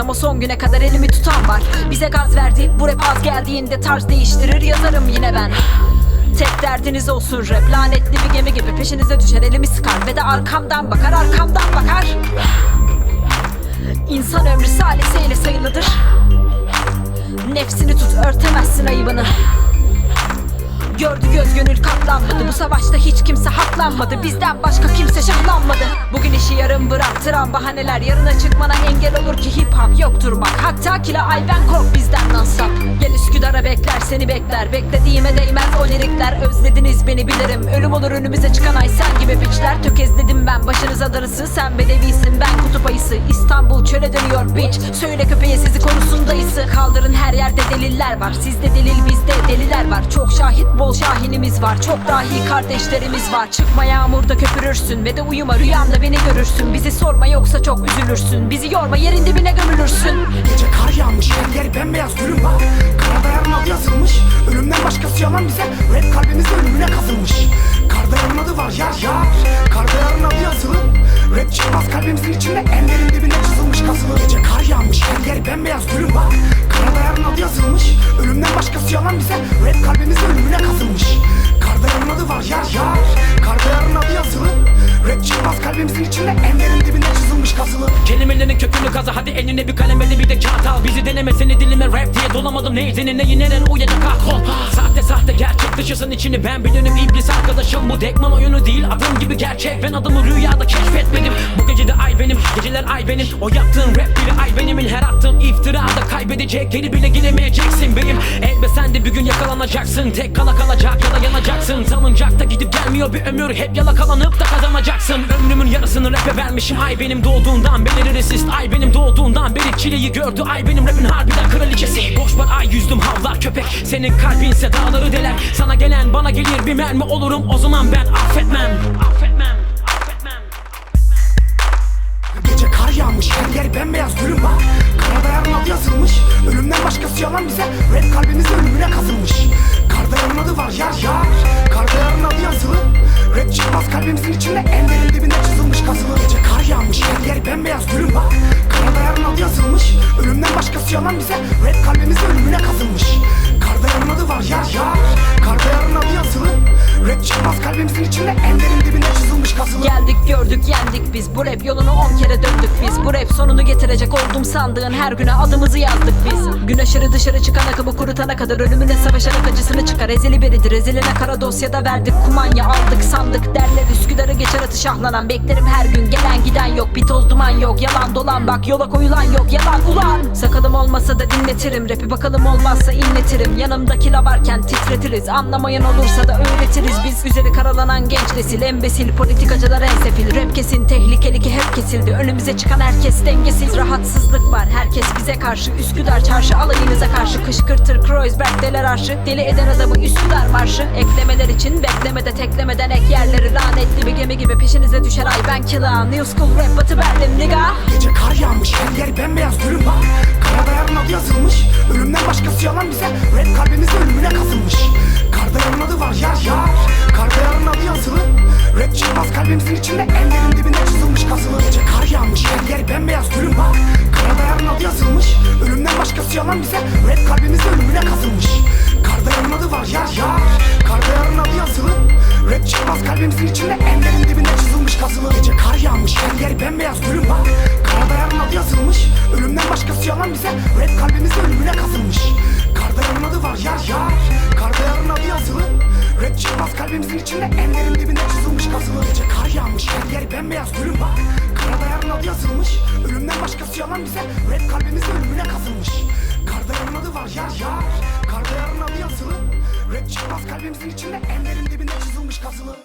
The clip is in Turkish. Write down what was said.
Ama son güne kadar elimi tutan var. Bize gaz verdi bu rap az geldiğinde tarz değiştirir yazarım yine ben. Tek derdiniz olsun rap Lanetli bir gemi gibi peşinize düşer elimi sıkar Ve de arkamdan bakar arkamdan bakar. İnsan ömrü saliseyle sayılıdır. Nefsini tut örtemezsin ayıbını Gördü göz gönül katlanmadı. Bu savaşta hiç kimse haklanmadı. Bizden başka kimse şahlanmadı. Bugün işi yarım bıraktıran bahaneler Yarına çıkmana engel olur ki hip hop yok durmak. Hatta kila ay ben kork bizden non-stop Gel Üsküdar'a bekler seni bekler. Beklediğime değmez o lirikler Beni bilirim Ölüm olur önümüze çıkan ay. Sen gibi piçler Tökezledim ben. Başınıza darısı Sen bedevisin. Ben kutup ayısı. İstanbul çöle dönüyor bitch Söyle köpeğe sizi konusundayısı Kaldırın her yerde deliller var. Sizde delil bizde deliler var. Çok şahit bol şahinimiz var. Çok dahi kardeşlerimiz var. Çıkma yağmurda köpürürsün Ve de uyuma rüyanda beni görürsün. Bizi sorma yoksa çok üzülürsün. Bizi yorma yerin dibine gömülürsün. Gece kar yağmış her yer bembeyaz gülüm var. Kara dayanın adı yazılmış. Ölümden başkası yalan bize. Rap kalbimiz var yar yar. Karda yarın adı yazılı Rap çıkmaz kalbimizin içinde En derin dibine çizilmiş çıkmaz kalbimizin içinde En dibine çizilmiş kazılı. Kelimelerin kökünü kazı hadi eline bir kalem eli bir de kağıt al. Bizi deneme seni dilime rap diye dolamadım. Neyzini neyi neren uyacak? Ah ol Sahte sahte gerçek dışısın içini. Ben bilirim iblis arkadaşım. Bu dekman oyunu değil adım gibi gerçek. Ben adımı rüyada keşfetmedim. Bu gece de ay benim benim O yaptığın rap bile ay benimin Her attığın iftirada kaybedecek geri bile giremeyeceksin benim. Elbe sen de bir gün yakalanacaksın. Tek kala kalacak ya da yanacaksın. Salıncakta gidip gelmiyor bir ömür Hep yalakalanıp da kazanacaksın. Ömrümün yarısını rap'e vermişim. Ay benim doğduğundan beri resist Ay benim doğduğundan beri çileyi gördü. Ay benim rap'in harbiden kraliçesi. Boş var ay yüzdüm havlar köpek. Senin kalbinse dağları deler. Sana gelen bana gelir bir mermi olurum. O zaman ben Affetmem. Affetmem Yalan bize Rap kalbimiz ölümüne kazınmış. Karda yarın adı var yar yar Karda yarın adı yazılı. Rap çıkmaz kalbimizin içinde En derin dibinde çizilmiş kazılı. Geldik gördük yendik biz. Bu rap yolunu on kere döndük biz. Bu rap sonunu getirecek oldum sandığın her güne adımızı yazdık biz. Gün aşırı dışarı çıkan akımı kurutana kadar Ölümüne savaşarak acısını çıkar. Ezeli biridir eziline kara dosyada verdik. Kumanya aldık sandık derler. Üsküdar'ı geçer atı şahlanan. Beklerim her gün gelen giden yalan dolan bak Yola koyulan yok yalan ulan. Sakalım olmasa da dinletirim Rapi bakalım olmazsa inletirim. Yanımdaki la varken titretiriz Anlamayan olursa da öğretiriz. Biz üzeri karalanan genç nesil Embesil politikacılar en sefil. Rap kesin tehlikeli ki hep kesildi. Önümüze çıkan herkes dengesiz. Rahatsızlık var herkes bize karşı. Üsküdar çarşı alayınıza karşı Kışkırtır. Kreuzberg deler arşı. Deli eden adamı Üsküdar marşı. Eklemeler için beklemede teklemeden ek yerleri. Lanetli bir gemi gibi peşinize düşer ay. Ben killa New school rap batı Berlin nigga Gece kar yağmış. Her yer bembeyaz gülüm var. Kara dayanın adı yazılmış. Ölümden başkası yalan bize. Rap kalbimiz ölümüne kazınmış. Karda yarın adı var yar yar. Karda yarın adı yazılı. Rap çıkmaz kalbimizin içinde En derin dibinde çizilmiş kazılı. Gece kar yağmış. Her yer bembeyaz gülüm var. Kara dayanın adı yazılmış. Ölümden başkası yalan bize. Rap kalbimiz ölümüne kazınmış. Karda yarın adı var yar yar. Karda yarın adı yazılı. Rap çıkmaz kalbimizin içinde En derin dibinde çizilmiş kazılı. Gece kar yağmış. Her yer bembeyaz gülüm yalan bize Rap kalbimiz ölümüne kazınmış. Karda yarın adı var yar yar. Karda yarın adı yazılı. Rap çıkmaz kalbimizin içinde En derin dibinde çizilmiş kazılı. Gece kar yağmış her yer bembeyaz gülüm var. Kara dayanın adı yazılmış. Ölümden başkası yalan bize Rap kalbimiz ölümüne kazınmış. Karda yarın adı var yar yar. Karda yarın adı yazılı. Rap çıkmaz kalbimizin içinde En derin dibinde çizilmiş kazılı